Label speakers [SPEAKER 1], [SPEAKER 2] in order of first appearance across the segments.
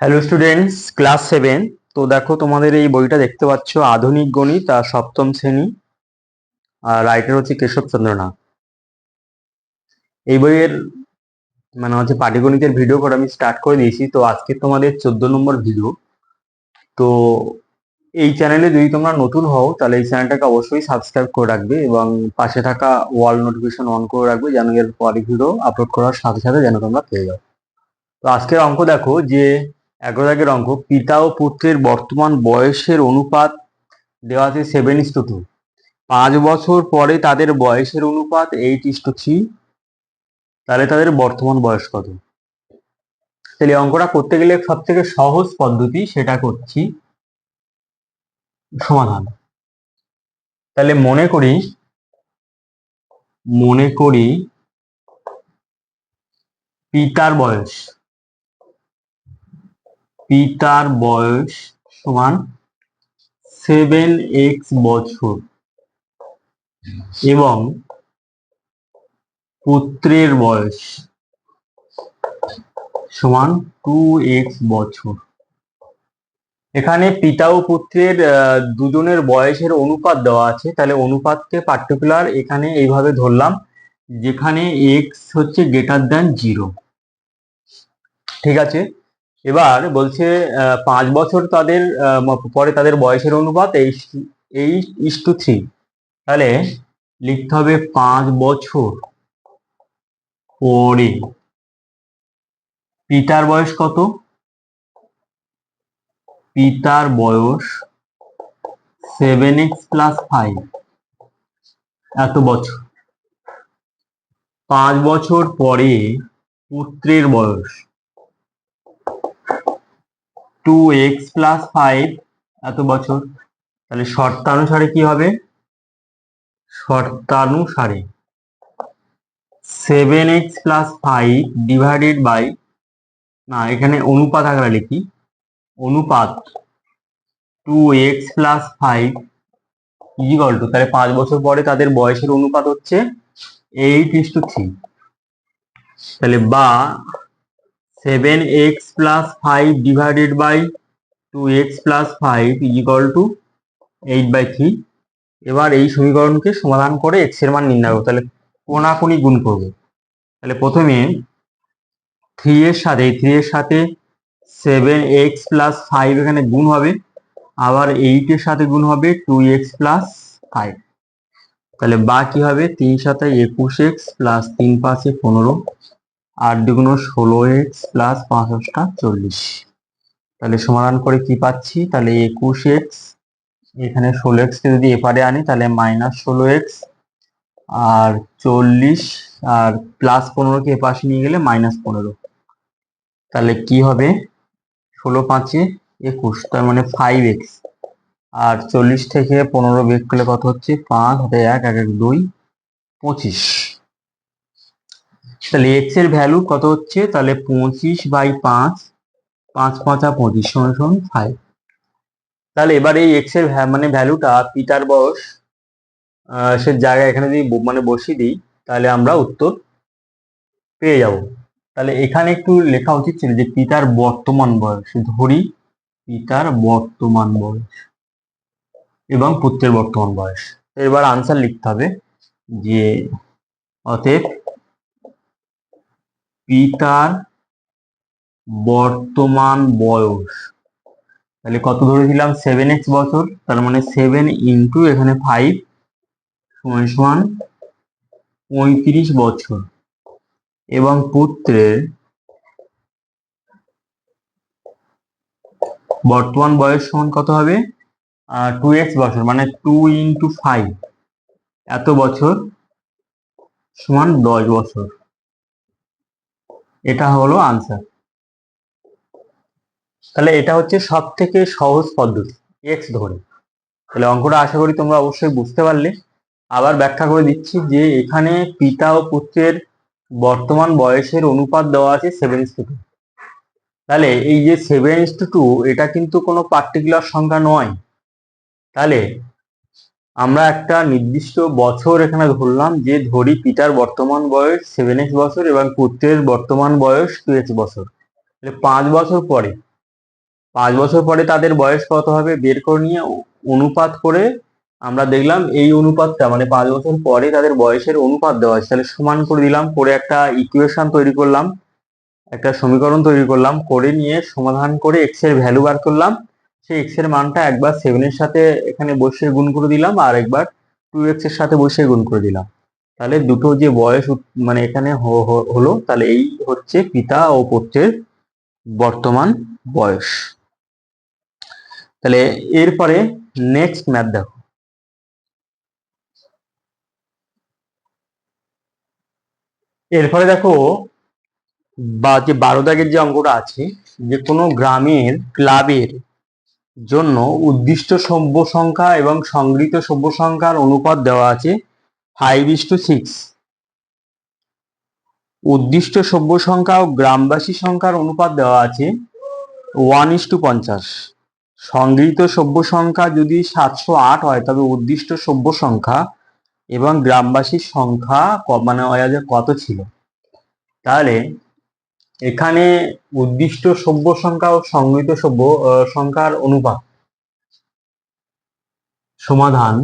[SPEAKER 1] Hello students class seven তো দেখো, তোমাদের এই বইটা দেখতে পাচ্ছ, আধুনিক গণিত আর সপ্তম শ্রেণি। আর রাইটার হচ্ছে কেশবচন্দ্র নাথ এই বইয়ের মানে হচ্ছে পাটিগণিতের ভিডিও করে আমি স্টার্ট করে দিয়েছি। তো আজকে তোমাদের চোদ্দ নম্বর ভিডিও তো এই চ্যানেলে যদি তোমরা নতুন হও, তাহলে এই চ্যানেলটাকে অবশ্যই সাবস্ক্রাইব করে রাখবে এবং পাশে থাকা ওয়াল নোটিফিকেশন অন করে রাখবে, যেন এর পরে ভিডিও আপলোড করার সাথে সাথে যেন তোমরা পেয়ে যাও। তো আজকের অঙ্ক দেখো যে এগারো দাগের অঙ্ক। পিতা ও পুত্রের বর্তমান বয়সের অনুপাত দেওয়া আছে সেভেন ইস টু পাঁচ বছর পরে তাদের বয়সের অনুপাত এইট ইস টু থ্রি তাহলে তাদের বর্তমান বয়স কত? তাহলে অঙ্কটা করতে গেলে সব থেকে সহজ পদ্ধতি সেটা করছি সমাধান। তাহলে মনে করি মনে করি পিতার বয়স। পিতার বয়স সমান সেভেন এক্স বছর। এবং পুত্রের বয়স সমান টু এক্স বছর। এখানে পিতা ও পুত্রের দুজনের বয়সের অনুপাত দেওয়া আছে। তাহলে অনুপাতকে পার্টিকুলার এখানে এইভাবে ধরলাম, যেখানে এক্স হচ্ছে গ্রেটার দ্যান জিরো ঠিক আছে? এবার বলছে পাঁচ বছর তাদের পরে তাদের বয়সের অনুপাত এইট ইস টু থ্রি। তাহলে লিখতে হবে পাঁচ বছর পরে। পিতার বয়স কত? পিতার বয়স সেভেন এক্স প্লাস ফাইভ। এত বছর। পাঁচ বছর পরে পুত্রের বয়স। টু এক্স প্লাস ফাইভ এত বছর। তাহলে শর্তানুসারে কি হবে? শর্তানুসারে seven x plus five divided by না, এখানে অনুপাত আকারে লিখি। অনুপাত two x plus five equal to তাহলে পাঁচ বছর পরে তাদের বয়সের অনুপাত হচ্ছে এইট ইস টু থ্রি তাহলে বা seven x plus five divided by two x plus five equal to eight by three এবার এই সমীকরণকে সমাধান করে এক্সের মান নির্ণয় করব তাহলে কোনাকুনি গুণ করব। তাহলে প্রথমে থ্রি এর সাথে থ্রি এর সাথে সেভেন এক্স প্লাস ফাইভ এখানে গুণ হবে। আবার এইট এর সাথে গুণ হবে টু এক্স প্লাস ফাইভ তাহলে বা কি হবে? তিন সাথে একুশ এক্স প্লাস তিন পাঁচে পনেরো। আট দুগুণ ষোলো এক্স প্লাস পাঁচ চল্লিশ। তাহলে সমাধান করে কি পাচ্ছি? তাহলে একুশ এক্স এখানে ষোলো এক্স কে যদি এপারে আনি, তাহলে মাইনাস ষোলো এক্স আর চল্লিশ, আর প্লাস পনেরোকে এপাশে নিয়ে গেলে মাইনাস পনেরো। তাহলে কি হবে? ষোলো পাঁচে একুশ, তার মানে ফাইভ এক্স আর চল্লিশ থেকে পনেরো বের করলে কত হচ্ছে? পাঁচ, হাতে এক এক এক, দুই, পঁচিশ। তাহলে এক্সের ভ্যালু কত হচ্ছে? তাহলে পঁচিশ বাই পাঁচ পাঁচ পাঁচা পঁচিশ সমান ফাইভ তাহলে এবার এই এক্সের মানে ভ্যালুটা পিতার বয়স সে জায়গায় এখানে যদি মানে বসিয়ে দিই, তাহলে আমরা উত্তর পেয়ে যাব। তাহলে এখানে একটু লেখা উচিত ছিল যে পিতার বর্তমান বয়স, ধরি পিতার বর্তমান বয়স এবং পুত্রের বর্তমান বয়স। এবার আনসার লিখতে হবে যে, অতএব পিতার বর্তমান বয়স। তাহলে কত ধরেছিলাম? সেভেন এক্স বছর, তার মানে সেভেন ইন্টু এখানে ফাইভ সমান সমান পঁয়ত্রিশ বছর। এবং পুত্রের বর্তমান বয়স সমান কত হবে? টু এক্স বছর মানে টু ইন্টু ফাইভ এত বছর সমান দশ বছর। এটা হলো আনসার তাহলে এটা হচ্ছে সব থেকে সহজ পদ্ধতি এক্স ধরে। তাহলে অঙ্কটা আশা করি তোমরা অবশ্যই বুঝতে পারলে। আবার ব্যাখ্যা করে দিচ্ছি যে এখানে পিতা ও পুত্রের বর্তমান বয়সের অনুপাত দেওয়া আছে সেভেন ইস টু টু তাহলে এই যে সেভেন ইস টু টু এটা কিন্তু কোনো পার্টিকুলার সংখ্যা নয়। তাহলে আমরা একটা নির্দিষ্ট বছর এখানে ধরলাম যে ধরি পিতার বর্তমান বয়স সেভেন এক্স বছর এবং পুত্রের বর্তমান বয়স টু এক্স বছর। পাঁচ বছর পরে, পাঁচ বছর পরে তাদের বয়স কত হবে বের করে নিয়ে অনুপাত করে আমরা দেখলাম এই অনুপাতটা মানে পাঁচ বছর পরে তাদের বয়সের অনুপাত দেওয়া আছে তাহলে সমান করে দিলাম, করে একটা ইকুয়েশন তৈরি করলাম, একটা সমীকরণ তৈরি করলাম, করে নিয়ে সমাধান করে এক্সের ভ্যালু বার করলাম। সেই এক্সের মানটা একবার সেভেনের সাথে এখানে বসিয়ে গুণ করে দিলাম, আর একবার টু এক্সের সাথে বসিয়ে গুণ করে দিলাম। তাহলে দুটো যে বয়স মানে এখানে হলো, তাহলে এই হচ্ছে পিতা ও পুত্রের বর্তমান বয়স। তাহলে এরপরে নেক্সট ম্যাথ দেখো। এরপরে দেখো, বা যে বারো দাগের যে অঙ্কটা আছে, যে কোনো গ্রামের, ক্লাবের জন্য উদ্দিষ্ট সভ্য সংখ্যা এবং সংগৃহীত সভ্য সংখ্যার অনুপাত দেওয়া আছে ফাইভ ইস টু সিক্স উদ্দিষ্ট সভ্য সংখ্যা ও গ্রামবাসী সংখ্যার অনুপাত দেওয়া আছে ওয়ান ইস টু পঞ্চাশ। সংগৃহীত সভ্য সংখ্যা যদি সাতশো আট হয়, তবে উদ্দিষ্ট সভ্য সংখ্যা এবং গ্রামবাসীর সংখ্যা মানে কত ছিল? তাহলে এখানে উদ্দিষ্ট সভ্য সংখ্যা ও সংগৃহীত সভ্য সংখ্যার অনুপাত। সমাধান।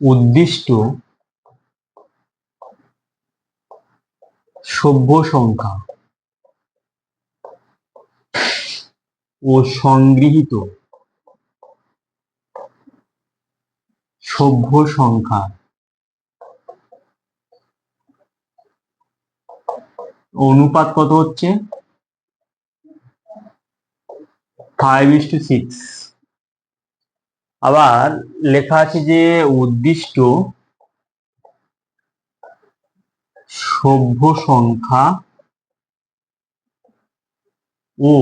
[SPEAKER 1] উদ্দিষ্ট সভ্য সংখ্যা ও সংগৃহীত সভ্য সংখ্যা। অনুপাত কত হচ্ছে? ফাইভ ইস টু সিক্স আবার লেখা আছে যে উদ্দিষ্ট সভ্য সংখ্যা ও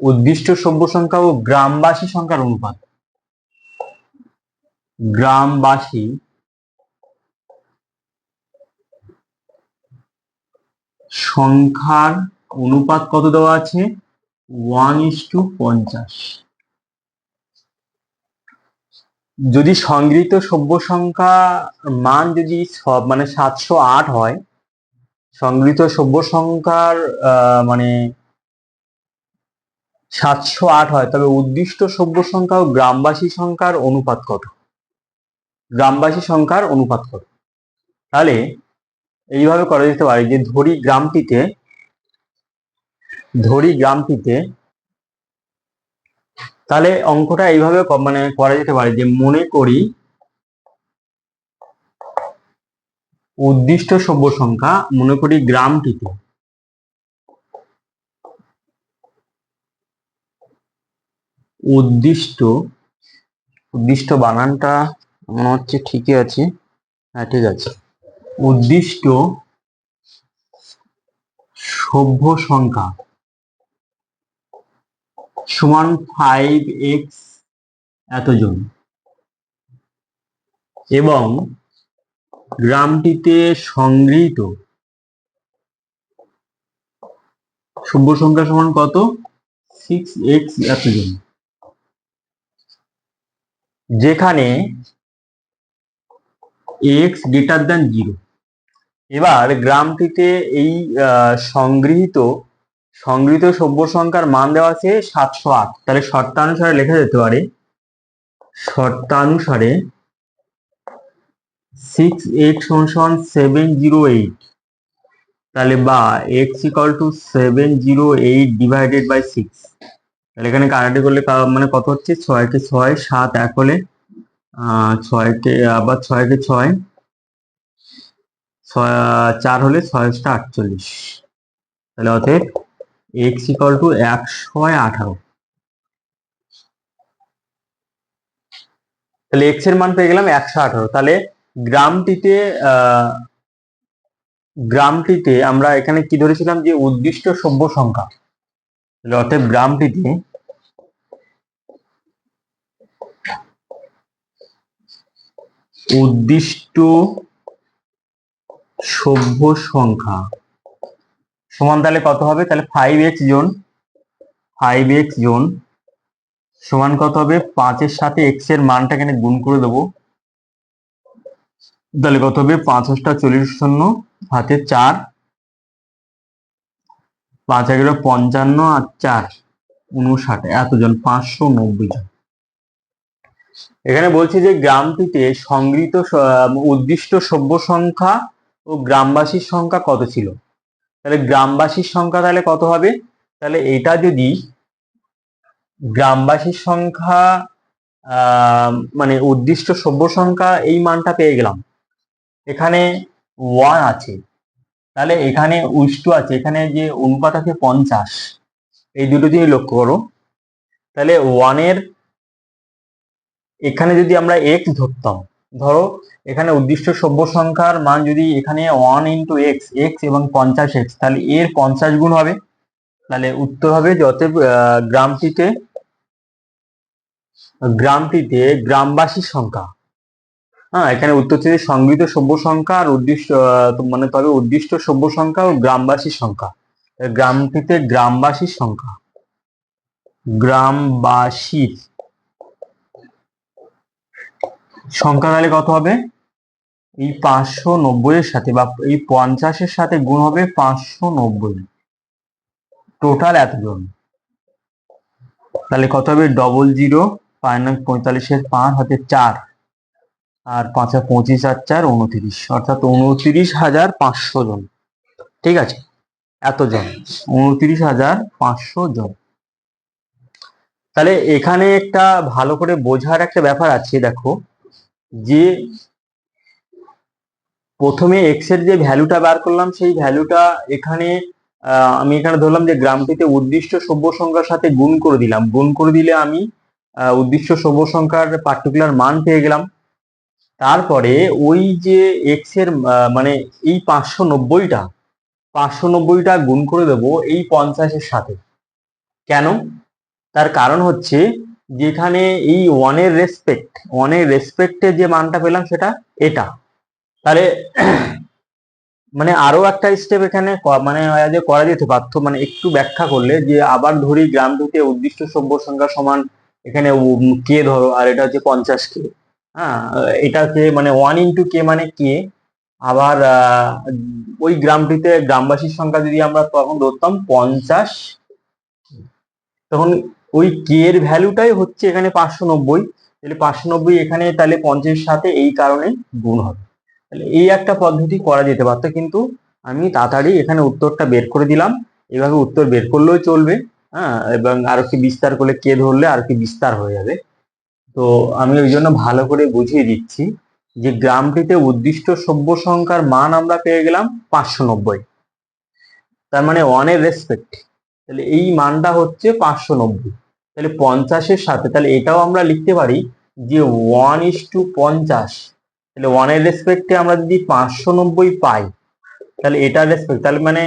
[SPEAKER 1] উদ্দিষ্ট সভ্য সংখ্যা ও গ্রামবাসী সংখ্যার অনুপাত। গ্রামবাসী সংখ্যার অনুপাত কত দেওয়া আছে? ওয়ান ইস টু পঞ্চাশ। যদি সংগৃহীত সভ্য সংখ্যা মান যদি সব মানে সাতশো আট হয়, সংগৃহীত সভ্য সংখ্যার মানে সাতশো আট হয়, তবে উদ্দিষ্ট সভ্য সংখ্যা ও গ্রামবাসী সংখ্যার অনুপাত কত? গ্রামবাসী সংখ্যার অনুপাত কত তাহলে এইভাবে করা যেতে পারে যে ধরি গ্রামটিতে ধরি গ্রামটিতে, তাহলে অঙ্কটা এইভাবে মানে করা যেতে পারে যে মনে করি উদ্দিষ্ট সভ্য সংখ্যা, মনে করি গ্রামটিতে, উদ্দিষ্ট উদ্দিষ্ট বানানটা মনে হচ্ছে ঠিকই আছে। হ্যাঁ ঠিক আছে। উদ্দিষ্ট সভ্য সংখ্যা। সমান ফাইভ এক্স এতজন। এবং গ্রামটিতে সংগৃহীত সভ্য সংখ্যা সমান কত? সিক্স এক্স এতজন। যেখানে এক্স গ্রেটার দ্যান জিরো এবার গ্রামটিতে এই সংগৃহীত সংগৃহীত সভ্য সংখ্যার মান দেওয়া আছে সাতশো আট। তাহলে শর্তানুসারে লেখা যেতে পারে, শর্তানুসারে সিক্স এক্স সমান সেভেন জিরো এইট তাহলে বা x equal to seven zero eight divided by six তাহলে এখানে কাটাটি করলে মানে কত হচ্ছে? ছয়কে ছয়, সাত, এক হলে ছয়কে আবার ছয়কে ছয়? চার হলে ছয়শটা আটচল্লিশ। তাহলে অতএব এক্স ইকাল টু একশো আঠারো। তাহলে এক্সের মান পেয়ে গেলাম একশো আঠারো। তাহলে গ্রামটিতে গ্রামটিতে আমরা এখানে কি ধরেছিলাম যে উদ্দিষ্ট সভ্য সংখ্যা। তাহলে অতএব গ্রামটিতে উদ্দিষ্ট সভ্য সংখ্যা। সমান তাহলে কত হবে? তাহলে ফাইভ এক্স জন ফাইভ এক্স জন সমান কত হবে? পাঁচের সাথে এক্সের মানটা এখানে গুণ করে দেবো। তাহলে কত হবে? পাঁচ অষ্টা চল্লিশ শূন্য হাতে চার, পাঁচ এগারো পঞ্চান্ন আর চার, উনষাট, এতজন, পাঁচশো নব্বই জন। এখানে বলছি যে গ্রামটিতে সংগৃহীত উদ্দিষ্ট সভ্য সংখ্যা ও গ্রামবাসীর সংখ্যা কত ছিল? তাহলে গ্রামবাসীর সংখ্যা তাহলে কত হবে? তাহলে এটা যদি গ্রামবাসীর সংখ্যা মানে উদ্দিষ্ট সভ্য সংখ্যা এই মানটা পেয়ে গেলাম। এখানে ওয়ান আছে। তাহলে এখানে উষ্টু আছে। এখানে যে অনুপাত আছে পঞ্চাশ। এই দুটো জিনিস লক্ষ্য করো। তাহলে ওয়ানের এখানে যদি আমরা এক্স ধরতাম, ধরো এখানে উদ্দিষ্ট সভ্য সংখ্যার মান যদি এখানে ওয়ান ইন্টু এক্স এক্স এবং পঞ্চাশ এক্স তাহলে এর পঞ্চাশ গুণ হবে। তাহলে উত্তর হবে যত গ্রামটিতে গ্রামটিতে গ্রামবাসীর সংখ্যা। হ্যাঁ এখানে উত্তর থেকে সংগৃহীত সভ্য সংখ্যা আর উদ্দিষ্ট মানে তবে উদ্দিষ্ট সভ্য সংখ্যা ও গ্রামবাসীর সংখ্যা। গ্রামটিতে গ্রামবাসীর সংখ্যা। গ্রামবাসীর সংখ্যা তাহলে কত হবে? এই পাঁচশো নব্বই এর সাথে বা এই পঞ্চাশের সাথে গুণ হবে পাঁচশো নব্বই। টোটাল এতজন। তাহলে কত হবে? ডবল জিরো পঁয়তাল্লিশের পাঁচ হাতে চার। আর পাঁচে পঁচিশ আর চার, উনত্রিশ। অর্থাৎ উনত্রিশ হাজার পাঁচশো জন। ঠিক আছে? এতজন। উনত্রিশ হাজার পাঁচশো জন। তাহলে এখানে একটা ভালো করে বোঝার একটা ব্যাপার আছে, দেখো। যে প্রথমে এক্সের যে ভ্যালুটা বার করলাম, সেই ভ্যালুটা এখানে আমি এখানে ধরলাম যে গ্রামটিতে উদ্দিষ্ট সভ্য সংখ্যার সাথে গুণ করে দিলাম। গুণ করে দিলে আমি উদ্দিষ্ট সভ্য সংখ্যার পার্টিকুলার মান পেয়ে গেলাম। তারপরে ওই যে এক্সের মানে এই পাঁচশো নব্বইটা পাঁচশো নব্বইটা গুণ করে দেবো এই পঞ্চাশের সাথে। কেন? তার কারণ হচ্ছে যেখানে এই ওয়ানের রেসপেক্ট ওয়ানের রেসপেক্টে যে মানটা পেলাম সেটা এটা। তাহলে মানে আরও একটা স্টেপ এখানে মানে যে করা যেতে পারতো মানে একটু ব্যাখ্যা করলে যে আবার ধরি গ্রাম গ্রামটিতে উদ্দিষ্ট সভ্য সংখ্যা সমান, এখানে কে ধরো, আর এটা হচ্ছে পঞ্চাশ কে। হ্যাঁ এটা কে মানে ওয়ান ইন্টু কে মানে কে? আবার ওই গ্রামটিতে গ্রামবাসীর সংখ্যা যদি আমরা তখন ধরতাম পঞ্চাশ তখন ওই কে এর ভ্যালুটাই হচ্ছে এখানে পাঁচশো নব্বই। তাহলে পাঁচশো নব্বই এখানে তাহলে পঞ্চাশের সাথে এই কারণে গুণ হবে। তাহলে এই একটা পদ্ধতি করা যেতে পারতো, কিন্তু আমি তাড়াতাড়ি এখানে উত্তরটা বের করে দিলাম। এভাবে উত্তর বের করলেও চলবে হ্যাঁ এবং আরও কি বিস্তার করলে কে ধরলে আর কি বিস্তার হয়ে যাবে। তো আমি ওই জন্য ভালো করে বুঝিয়ে দিচ্ছি যে গ্রামটিতে উদ্দিষ্ট সভ্য সংখ্যার মান আমরা পেয়ে গেলাম পাঁচশো নব্বই। তার মানে ওয়ানের রেসপেক্ট তাহলে এই মানটা হচ্ছে পাঁচশো নব্বই। তাহলে পঞ্চাশের সাথে, তাহলে এটাও আমরা লিখতে পারি যে ওয়ান ইস টু পঞ্চাশ। তাহলে ওয়ানের রেসপেক্টে আমরা যদি পাঁচশো নব্বই পাই, তাহলে এটার রেসপেক্ট তাহলে মানে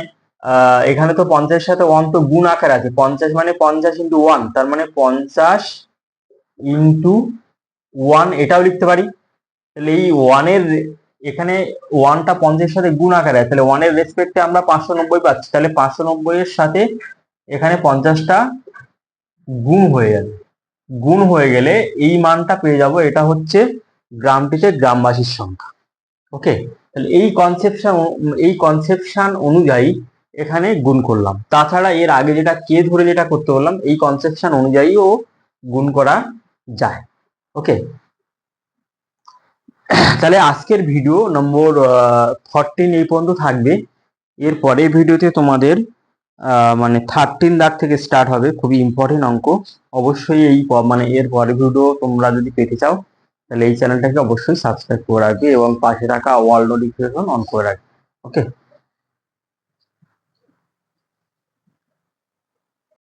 [SPEAKER 1] এখানে তো পঞ্চাশের সাথে ওয়ান তো গুণ আকার আছে। পঞ্চাশ মানে পঞ্চাশ ইন্টু ওয়ান তার মানে পঞ্চাশ ইন্টু ওয়ান এটাও লিখতে পারি। তাহলে এই ওয়ানের এখানে ওয়ানটা পঞ্চাশের সাথে গুণ আকারে আছে। তাহলে ওয়ানের রেসপেক্টে আমরা পাঁচশো নব্বই পাচ্ছি। তাহলে পাঁচশো নব্বই এর সাথে এখানে পঞ্চাশটা গুণ হয়ে যাবে। গুণ হয়ে গেলে এই মানটা পেয়ে যাব, এটা হচ্ছে গ্রামটিতে গ্রামবাসীর সংখ্যা। ওকে? তাহলে এই কনসেপশন এই কনসেপশন অনুযায়ী এখানে গুণ করলাম। তাছাড়া এর আগে যেটা, কে ধরে যেটা করতে বললাম, এই কনসেপশন অনুযায়ীও গুণ করা যায়। ওকে? তাহলে আজকের ভিডিও নম্বর ফরটিন এই পর্যন্ত থাকবে। এর পরের ভিডিওতে তোমাদের মানে থার্টিন দাগ থেকে স্টার্ট হবে, খুবই ইম্পর্টেন্ট অঙ্ক। অবশ্যই এই মানে এর পরের ভিডিও তোমরা যদি পেতে চাও, তাহলে এই চ্যানেলটাকে অবশ্যই সাবস্ক্রাইব করে রাখবে এবং পাশে থাকা ওয়াল নোটিফিকেশন অন করে রাখবে। ওকে